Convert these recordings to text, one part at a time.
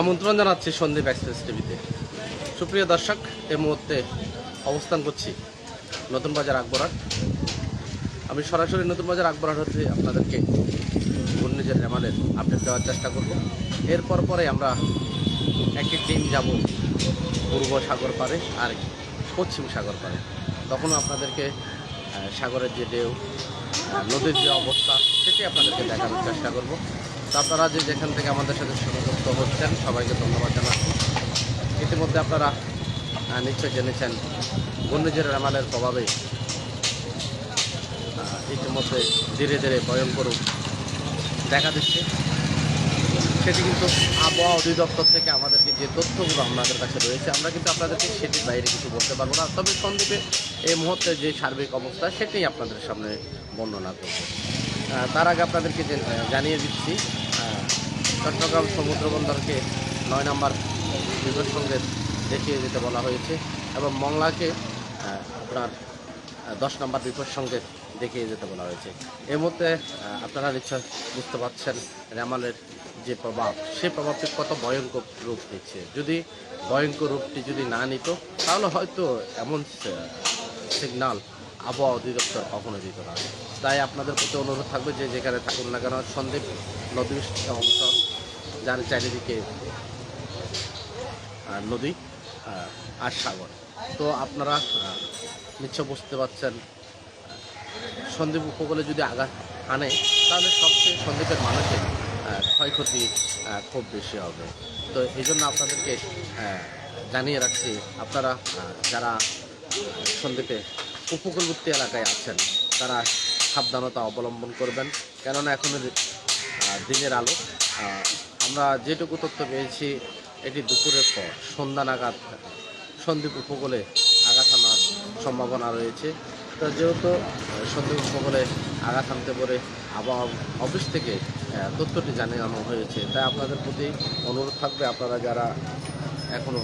আমন্ত্রণ জানাচ্ছি সন্দীপ এক্সপ্রেস টিভিতে। সুপ্রিয় দর্শক এই মুহূর্তে অবস্থান করছি নতুন বাজার আকবরাট আমি সরাসরি নতুন বাজার আকবরাট হতে আপনাদেরকে ঘূর্ণিঝড় রেমালের আপডেট দেওয়ার চেষ্টা করব। এরপর পরে আমরা এক এক দিন যাব পূর্ব সাগর পারে আর পশ্চিম সাগর পারে তখনও আপনাদেরকে সাগরের যে ঢেউ, নদীর যে অবস্থা, সেটি আপনাদেরকে দেখানোর চেষ্টা করব। আপনারা যে যেখান থেকে আমাদের সাথে সংযুক্ত হচ্ছেন, সবাইকে ধন্যবাদ জানাচ্ছি। ইতিমধ্যে আপনারা নিশ্চয় জেনেছেন ঘূর্ণিঝড় রেমালের প্রভাবে ইতিমধ্যে ধীরে ধীরে ভয়ঙ্কর দেখা দিচ্ছে। সেটি কিন্তু আবহাওয়া অধিদপ্তর থেকে আমাদেরকে যে তথ্যগুলো আমাদের কাছে রয়েছে, আমরা কিন্তু আপনাদেরকে সেটির বাইরে কিছু বলতে পারব না। তবে সন্দীপে এই মুহূর্তে যে সার্বিক অবস্থা, সেটাই আপনাদের সামনে বর্ণনা করব। তার আগে আপনাদেরকে জানিয়ে দিচ্ছি চট্টগ্রাম সমুদ্র বন্দরকে নয় নম্বর বিপদ সঙ্গে দেখিয়ে যেতে বলা হয়েছে এবং মংলাকে আপনার দশ নম্বর বিপদ সঙ্গে দেখিয়ে যেতে বলা হয়েছে। এর মধ্যে আপনারা নিশ্চয় বুঝতে পারছেন রেমালের যে প্রভাব। সেই প্রভাবটি কত ভয়ঙ্কর রূপ নিচ্ছে। যদি ভয়ঙ্কর রূপটি যদি না নিত, তাহলে হয়তো এমন সিগনাল আবহাওয়া অধিদপ্তর কখনো দিত না। তাই আপনাদের প্রতি অনুরোধ থাকবে যে যেখানে থাকুন না কেন সন্দ্বীপ নদী অংশ যার চারিদিকে নদী আর সাগর। তো আপনারা নিশ্চয় বুঝতে পারছেন সন্দ্বীপ উপকূলে যদি আঘাত আনে, তাহলে সবচেয়ে সন্দ্বীপের মানুষের ক্ষয়ক্ষতি খুব বেশি হবে। তো এই জন্য আপনাদেরকে জানিয়ে রাখছি, আপনারা যারা সন্দ্বীপে উপকূলবর্তী এলাকায় আছেন, তারা সাবধানতা অবলম্বন করবেন। কেননা এখন দিনের আলো আমরা যেটুকু তথ্য পেয়েছি, এটি দুপুরের পর, সন্ধ্যা নাগাদ সন্দ্বীপ উপকূলে আঘাত আনার সম্ভাবনা রয়েছে। তো যেহেতু সন্দ্বীপ উপকূলে আঘাত আনতে পারে আবহাওয়া অফিস থেকে তথ্যটি জানানো হয়েছে। তাই আপনাদের প্রতি অনুরোধ থাকবে, আপনারা যারা এখনও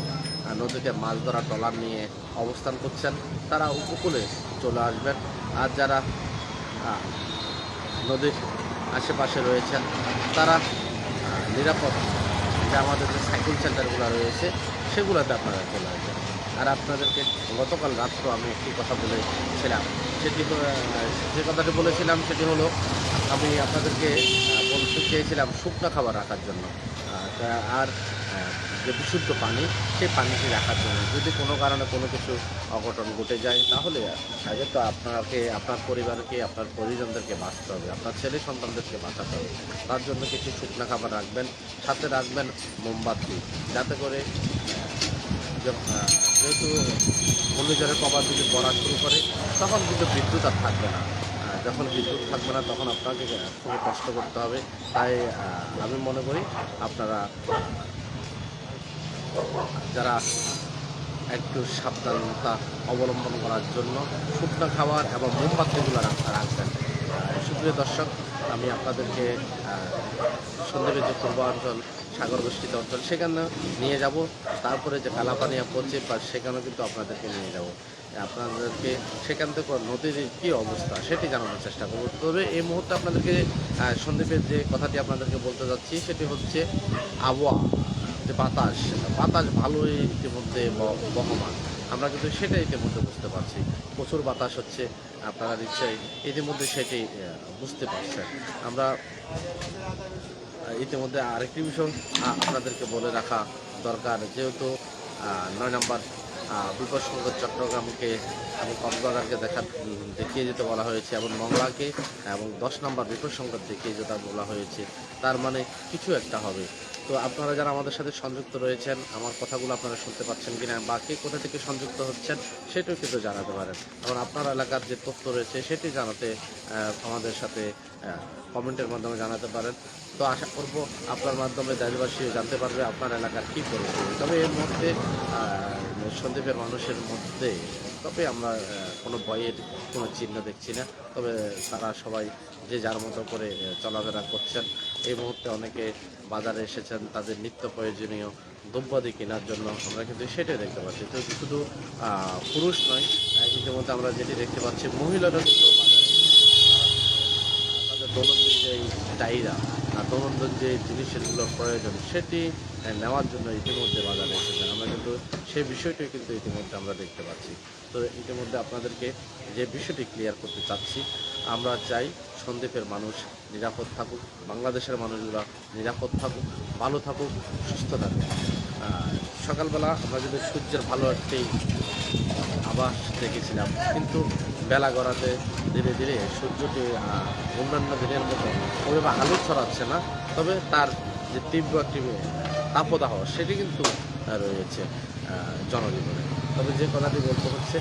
নদীতে মাছ ধরা ট্রলার নিয়ে অবস্থান করছেন, তারা উপকূলে চলে আসবেন। আর যারা নদীর আশেপাশে রয়েছেন, তারা নিরাপদ। যে আমাদের যে সাইকেল সেন্টারগুলো রয়েছে, সেগুলোতে আপনারা চলে আসবেন। আর আপনাদেরকে গতকাল রাত্র আমি একটি কথা বলেছিলাম। সেটি যে কথাটি বলেছিলাম সেটি হলো, আমি আপনাদেরকে বলতে চেয়েছিলাম শুকনো খাবার রাখার জন্য। আর যে বিশুদ্ধ পানি, সেই পানিটি রাখার জন্য। যদি কোনো কারণে কোনো কিছু অঘটন ঘটে যায়, তাহলে আগে তো আপনাকে, আপনার পরিবারকে, আপনার পরিজনদেরকে বাঁচতে হবে, আপনার ছেলে সন্তানদেরকে বাঁচাতে হবে। তার জন্য কিছু শুকনো খাবার রাখবেন, সাথে রাখবেন মোমবাতি, যাতে করে যেহেতু ঘূর্ণিঝড়ের প্রভাব যদি পড়া শুরু করে, তখন কিন্তু বিদ্যুৎ আর থাকবে না। যখন বিদ্যুৎ থাকবে না, তখন আপনাকে খুবই কষ্ট করতে হবে। তাই আমি মনে করি আপনারা যারা একটু সাবধানতা অবলম্বন করার জন্য শুকনো খাবার এবং মোমবাতিগুলো রাখ- রাখবেন। সুপ্রিয় দর্শক, আমি আপনাদেরকে সন্দ্বীপের যে পূর্বাঞ্চল, সাগর বেষ্টিত অঞ্চল সেখানে নিয়ে যাব। তারপরে যে কালাপানিয়া পশ্চিম পাশ সেখানেও কিন্তু আপনাদেরকে নিয়ে যাব। আপনাদেরকে সেখান থেকে নদীর কী অবস্থা সেটি জানানোর চেষ্টা করব। তবে এই মুহূর্তে আপনাদেরকে সন্দীপের যে কথাটি আপনাদেরকে বলতে যাচ্ছি, সেটি হচ্ছে আবহাওয়া। যে বাতাস বাতাস ভালোই ইতিমধ্যে বহমান। আমরা কিন্তু সেটাই ইতিমধ্যে বুঝতে পারছি। প্রচুর বাতাস হচ্ছে আপনারা নিশ্চয়ই ইতিমধ্যে সেটি আহ, বুঝতে পারছেন। আমরা ইতিমধ্যে আরেকটি বিষয় আপনাদেরকে বলে রাখা দরকার যেহেতু নয় নম্বর বিপদ চট্টগ্রামকে এবং কক্সবাজারকে দেখা দেখিয়ে যেতে বলা হয়েছে এবং মংলাকে এবং দশ নম্বর বিপদ দেখিয়ে যেতে বলা হয়েছে। তার মানে কিছু একটা হবে। তো আপনারা যারা আমাদের সাথে সংযুক্ত রয়েছেন, আমার কথাগুলো আপনারা শুনতে পাচ্ছেন কিনা বা কে কোথা থেকে সংযুক্ত হচ্ছেন, সেটাও কিন্তু জানাতে পারেন। এবং আপনার এলাকার যে তথ্য রয়েছে, সেটি জানাতে আমাদের সাথে কমেন্টের মাধ্যমে জানাতে পারেন। তো আশা করব আপনার মাধ্যমে দেশবাসী জানতে পারবে আপনার এলাকার কী পরিস্থিতি। তবে এর মধ্যে সন্দীপের মানুষের মধ্যে, তবে আমরা কোনো ভয়ের কোনো চিহ্ন দেখছি না। তবে তারা সবাই যে যার মতো করে চলাফেরা করছেন। এই মুহূর্তে অনেকে বাজারে এসেছেন, তাদের নিত্য প্রয়োজনীয় দ্রব্যাদি কেনার জন্য। আমরা কিন্তু সেটাই দেখতে পাচ্ছি। তো শুধু পুরুষ নয় ইতিমধ্যে আমরা যেটি দেখতে পাচ্ছি মহিলারা কিন্তু বাজারে তাদের দৈনন্দিন যে চাহিদা দৈনন্দিন যে জিনিসগুলোর প্রয়োজন সেটি নেওয়ার জন্য ইতিমধ্যে বাজারে এসেছে। আমরা কিন্তু সেই বিষয়টি কিন্তু ইতিমধ্যে আমরা দেখতে পাচ্ছি। তো ইতিমধ্যে আপনাদেরকে যে বিষয়টি ক্লিয়ার করতে চাচ্ছি, আমরা চাই সন্দ্বীপের মানুষ নিরাপদ থাকুক, বাংলাদেশের মানুষগুলো নিরাপদ থাকুক, ভালো থাকুক, সুস্থ থাকুক। সকালবেলা আমরা যদি সূর্যের ভালো একটি আবাস দেখেছিলাম। কিন্তু বেলা গড়াতে ধীরে ধীরে সূর্যটি অন্যান্য দিনের মতো ওইভাবে আলো ছড়াচ্ছে না, তবে তার যে তীব্র একটি তাপদাহ সেটি কিন্তু রয়েছে জনজীবনে। তবে যে কথাটি বলতে হচ্ছে,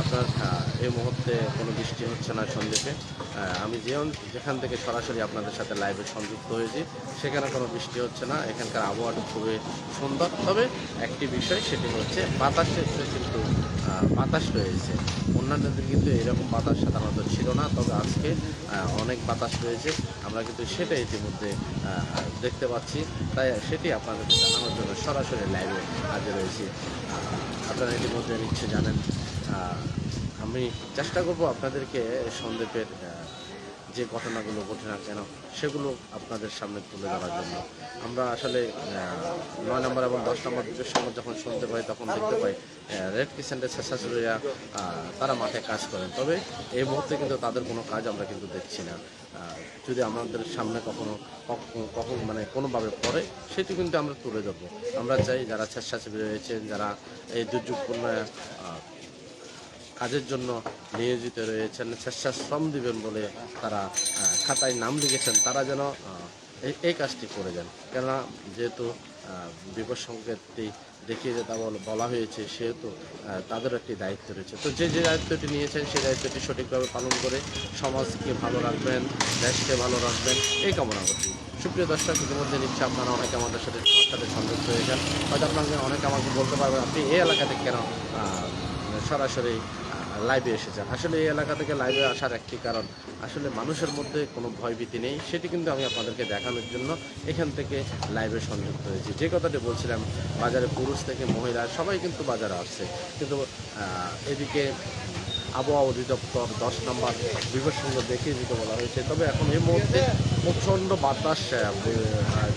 আপনার এই মুহূর্তে কোনো বৃষ্টি হচ্ছে না সন্দ্বীপে আমি যে যেখান থেকে সরাসরি আপনাদের সাথে লাইভে সংযুক্ত হয়েছি, সেখানে কোনো বৃষ্টি হচ্ছে না। এখানকার আবহাওয়াটা খুবই সুন্দর। তবে একটি বিষয়, সেটি হচ্ছে বাতাসের কিন্তু বাতাস রয়েছে। অন্যান্য দিন কিন্তু এরকম বাতাস সাধারণত ছিল না, তবে আজকে অনেক বাতাস রয়েছে। আমরা কিন্তু সেটা ইতিমধ্যে দেখতে পাচ্ছি। তাই সেটি আপনাদের জানানোর জন্য সরাসরি লাইভে হাজির রয়েছি আপনারা ইতিমধ্যে নিচ্ছে জানেন। আমি চেষ্টা করব আপনাদেরকে সন্দেহের যে ঘটনাগুলো ঘটে না কেন, সেগুলো আপনাদের সামনে তুলে ধরার জন্য। আমরা আসলে নয় নম্বর এবং দশ নম্বর দুটোর সময় যখন শুনতে পাই, তখন দেখতে পাই রেড কিষেন্টের স্বেচ্ছাসেবীরা তারা মাঠে কাজ করেন। তবে এই মুহূর্তে কিন্তু তাদের কোনো কাজ আমরা কিন্তু দেখছি না। যদি আমাদের সামনে কখনো, কখন মানে কোনোভাবে পড়ে, সেটি কিন্তু আমরা তুলে ধরবো। আমরা চাই যারা স্বেচ্ছাসেবী রয়েছেন, যারা এই দুর্যোগপূর্ণ কাজের জন্য নিয়োজিত রয়েছেন, স্বেচ্ছাশ্রম দিবেন বলে তারা খাতায় নাম লিখেছেন। তারা যেন এই কাজটি করে যান। কেননা যেহেতু বিপদ সংকেতটি দেখিয়ে যেটা বল- হয়েছে, সেহেতু তাদের একটি দায়িত্ব রয়েছে। তো যে যে দায়িত্বটি নিয়েছেন, সেই দায়িত্বটি সঠিকভাবে পালন করে সমাজকে ভালো রাখবেন, দেশকে ভালো রাখবেন, এই কামনা করছি। সুপ্রিয় দর্শক, ইতিমধ্যে নিচ্ছে আপনারা অনেকে আমাদের সাথে সাথে সংযুক্ত হয়েছেন হয়তো আপনাকে অনেকে আমাকে বলতে পারবেন, আপনি এই এলাকাতে কেন সরাসরি লাইভে এসেছেন। আসলে এই এলাকা থেকে লাইভে আসার একটি কারণ, আসলে মানুষের মধ্যে কোনো ভয়ভীতি নেই। সেটি কিন্তু আমি আপনাদেরকে দেখানোর জন্য এখান থেকে লাইভে সংযুক্ত হয়েছি। যে কথাটি বলছিলাম, বাজারে পুরুষ থেকে মহিলা, সবাই কিন্তু বাজারে আসছে। কিন্তু এদিকে আবহাওয়া অধিদপ্তর দশ নম্বর বিপদ সঙ্গে দেখিয়ে দিতে বলা হয়েছে। তবে এখন এই মুহূর্তে প্রচণ্ড বাতাস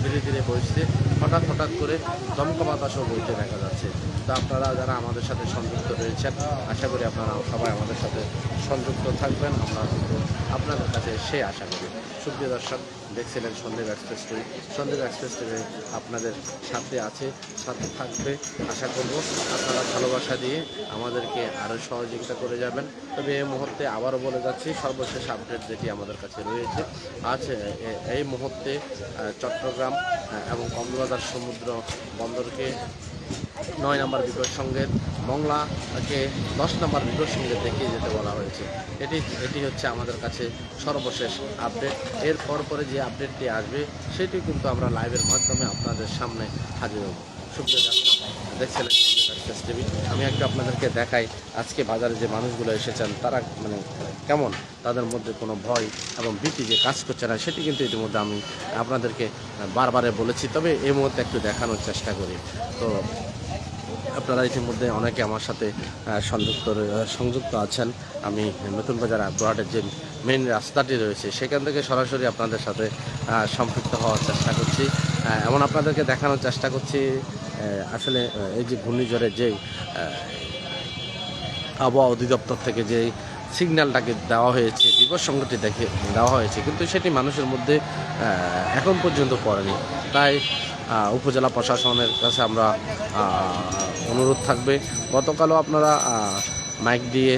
ধীরে ধীরে বইছে। হঠাৎ হঠাৎ করে দমকা বাতাসও বইতে দেখা যাচ্ছে। তা আপনারা যারা আমাদের সাথে সংযুক্ত রয়েছেন, আশা করি আপনারা সবাই আমাদের সাথে সংযুক্ত থাকবেন। আমরা আপনাদের কাছে সে আশা করি। সুপ্রিয় দর্শক, দেখছিলেন সন্দেহ এক্সপ্রেস টিভি সন্দেহ এক্সপ্রেস টিভি আপনাদের সাথে আছে, সাথে থাকবে, আশা করব আপনারা ভালোবাসা দিয়ে আমাদেরকে আরও সহযোগিতা করে যাবেন। তবে এই মুহূর্তে আবারও বলে যাচ্ছি, সর্বশেষ আপডেট যেটি আমাদের কাছে রয়েছে, আজ এই মুহূর্তে চট্টগ্রাম এবং কমলবাজার সমুদ্র বন্দরকে নয় নম্বর বিপদ সঙ্গের মংলাকে দশ নম্বর বিপদ সঙ্গে দেখিয়ে যেতে বলা হয়েছে। এটি এটি হচ্ছে আমাদের কাছে সর্বশেষ আপডেট। এর পর পরে যে আপডেটটি আসবে সেটি কিন্তু আমরা লাইভের মাধ্যমে আপনাদের সামনে হাজির হব। দর্শক, দেখছিলেন টিভি। আমি একটু আপনাদেরকে দেখাই, আজকে বাজারে যে মানুষগুলো এসেছেন, তারা মানে কেমন? তাদের মধ্যে কোনো ভয় এবং ভীতি যে কাজ করছে না, সেটি কিন্তু ইতিমধ্যে আমি আপনাদেরকে বারবারে বলেছি। তবে এই মুহূর্তে একটু দেখানোর চেষ্টা করি। তো আপনারা ইতিমধ্যে অনেকে আমার সাথে সংযুক্ত সংযুক্ত আছেন। আমি নতুন বাজার আগ্রহাটের যে মেন রাস্তাটি রয়েছে, সেখান থেকে সরাসরি আপনাদের সাথে সম্পৃক্ত হওয়ার চেষ্টা করছি। এমন আপনাদেরকে দেখানোর চেষ্টা করছি আসলে এই যে ঘূর্ণিঝড়ের যেই আবহাওয়া অধিদপ্তর থেকে যে সিগন্যালটাকে দেওয়া হয়েছে বিপদ সংগঠি দেখে দেওয়া হয়েছে, কিন্তু সেটি মানুষের মধ্যে এখন পর্যন্ত পড়েনি। তাই উপজেলা প্রশাসনের কাছে আমরা অনুরোধ থাকবে। গতকালও আপনারা মাইক দিয়ে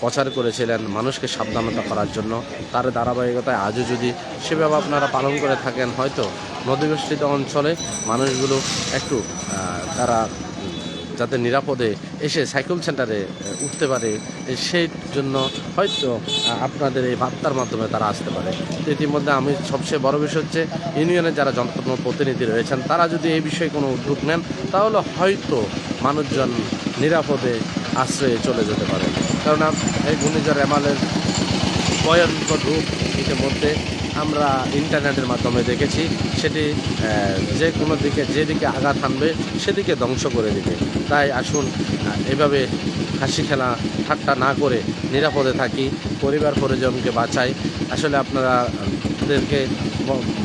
প্রচার করেছিলেন মানুষকে সাবধানতা করার জন্য। তার ধারাবাহিকতায় আজও যদি সেভাবে আপনারা পালন করে থাকেন, হয়তো নদীবেষ্টিত অঞ্চলে মানুষগুলো একটু তারা যাতে নিরাপদে এসে সাইকেল সেন্টারে উঠতে পারে সেই জন্য হয়তো আপনাদের এই বার্তার মাধ্যমে তারা আসতে পারে। ইতিমধ্যে আমি সবচেয়ে বড় বিষয় হচ্ছে, ইউনিয়নের যারা জনপ্রতিনিধি রয়েছেন, তারা যদি এই বিষয়ে কোনো উদ্যোগ নেন, তাহলে হয়তো মানুষজন নিরাপদে আশ্রয়ে চলে যেতে পারে। কেননা এই ঘূর্ণিঝড় এমালের ভয়ঙ্কর রূপ ইতিমধ্যে আমরা ইন্টারনেটের মাধ্যমে দেখেছি। সেটি যে কোনো দিকে যেদিকে আঘাত হানবে সেদিকে ধ্বংস করে দিবে। তাই আসুন এভাবে হাসি খেলা ঠাট্টা না করে নিরাপদে থাকি পরিবার পরিজনকে বাঁচাই। আসলে আপনারা আহ, দেরকে ব-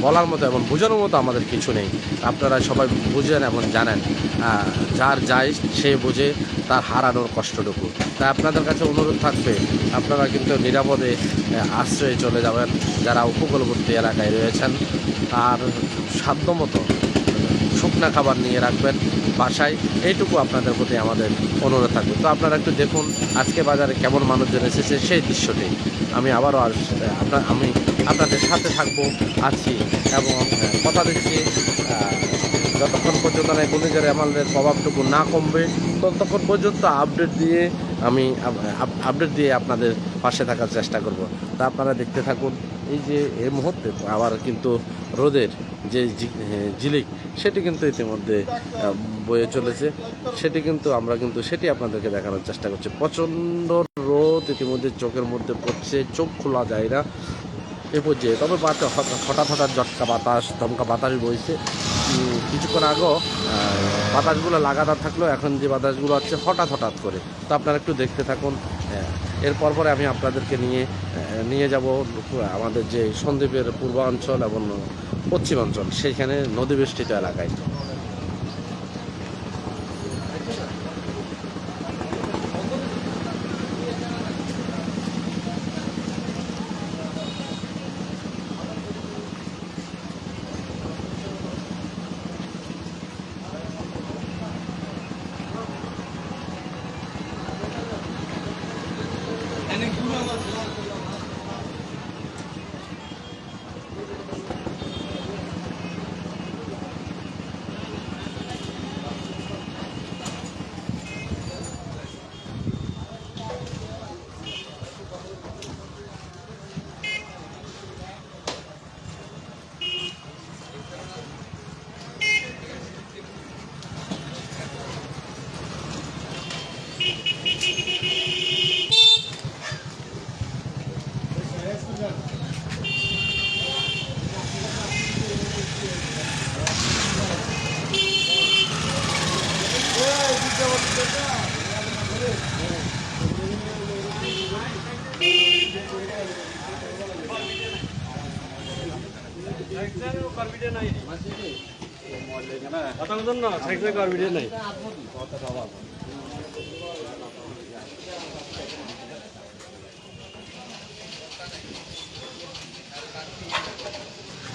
বলার মতো এবং বোঝানোর মতো আমাদের কিছু নেই। আপনারা সবাই বুঝেন এবং জানেন যার যায় সে বুঝে তার হারানোর কষ্টটুকু। তাই আপনাদের কাছে অনুরোধ থাকবে, আপনারা কিন্তু নিরাপদে আশ্রয়ে চলে যাবেন, যারা উপকূলবর্তী এলাকায় রয়েছেন। আর সাধ্যমতো শুকনা খাবার নিয়ে রাখবেন বাসায়। এইটুকু আপনাদের প্রতি আমাদের অনুরোধ থাকবে। তো আপনারা একটু দেখুন, আজকে বাজারে কেমন মানুষজন এসেছে সেই দৃশ্যটি। আমি আবারও আপনার, আমি আপনাদের সাথে থাকব, আছি এবং কথা দিচ্ছি যতক্ষণ পর্যন্ত না ঘূর্ণিঝড়ে আমাদের প্রভাবটুকু না কমবে, ততক্ষণ পর্যন্ত আপডেট দিয়ে আমি আপ- আপডেট দিয়ে আপনাদের পাশে থাকার চেষ্টা করব। তা আপনারা দেখতে থাকুন, এই যে এই মুহূর্তে আবার কিন্তু রোদের যে ঝিলিক, সেটি কিন্তু ইতিমধ্যে বয়ে চলেছে। সেটি কিন্তু, আমরা কিন্তু, সেটি আপনাদেরকে দেখানোর চেষ্টা করছি। প্রচণ্ড রোদ ইতিমধ্যে চোখের মধ্যে পড়ছে, চোখ খোলা যায় না। এ পর্যায়ে তবে হঠাৎ হঠাৎ ঝটকা বাতাস, ধমকা বাতাস বইছে। কিছুক্ষণ আগেও বাতাসগুলো লাগাতার থাকলেও এখন যে বাতাসগুলো আছে হঠাৎ হঠাৎ করে। তো আপনারা একটু দেখতে থাকুন এরপর পরে আমি আপনাদেরকে নিয়ে নিয়ে যাব আমাদের যে সন্দ্বীপের পূর্বাঞ্চল এবং পশ্চিমাঞ্চল, সেইখানে নদী বেষ্টিত এলাকায়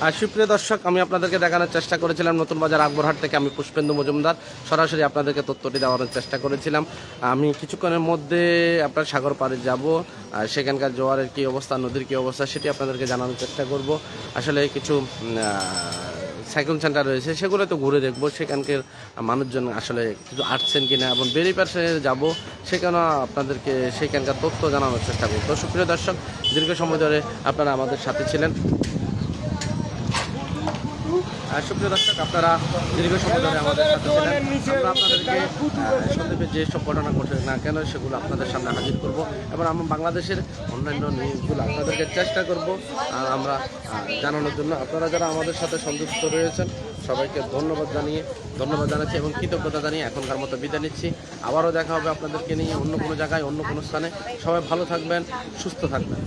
আর সুপ্রিয় দর্শক, আমি আপনাদেরকে দেখানোর চেষ্টা করেছিলাম নতুন বাজার আকবরহাট থেকে আমি পুষ্পেন্দু মজুমদার। সরাসরি আপনাদেরকে তথ্যটি দেওয়ার চেষ্টা করেছিলাম। আমি কিছুক্ষণের মধ্যে আপনার সাগর পাড়ে যাব। সেখানকার জোয়ারের কী অবস্থা, নদীর কী অবস্থা সেটি আপনাদেরকে জানানোর চেষ্টা করব। আসলে কিছু সাইকেল সেন্টার রয়েছে, সেগুলো তো ঘুরে দেখব। সেখানকার মানুষজন আসলে কিছু আসছেন কি না এবং বেরি পাশে যাব সেখানে আপনাদেরকে সেখানকার তথ্য জানানোর চেষ্টা করব। সুপ্রিয় দর্শক, দীর্ঘ সময় ধরে আপনারা আমাদের সাথে ছিলেন। সুপ্রিয় দর্শক আপনারা দীর্ঘ সময় ধরে আমাদের সাথে ছিলেন। আমরা আপনাদেরকে আহ, সন্দীপের যেসব ঘটনা ঘটে না কেন সেগুলো আপনাদের সামনে হাজির করব এবং আমরা বাংলাদেশের অন্যান্য নিউজগুলো আপনাদেরকে চেষ্টা করব আমরা জানানোর জন্য। আপনারা যারা আমাদের সাথে সংযুক্ত রয়েছেন সবাইকে ধন্যবাদ জানিয়ে ধন্যবাদ জানাচ্ছি এবং কৃতজ্ঞতা জানিয়ে এখনকার মতো বিদায় নিচ্ছি। আবারও দেখা হবে আপনাদেরকে নিয়ে অন্য কোনো জায়গায় অন্য কোনো স্থানে। সবাই ভালো থাকবেন সুস্থ থাকবেন।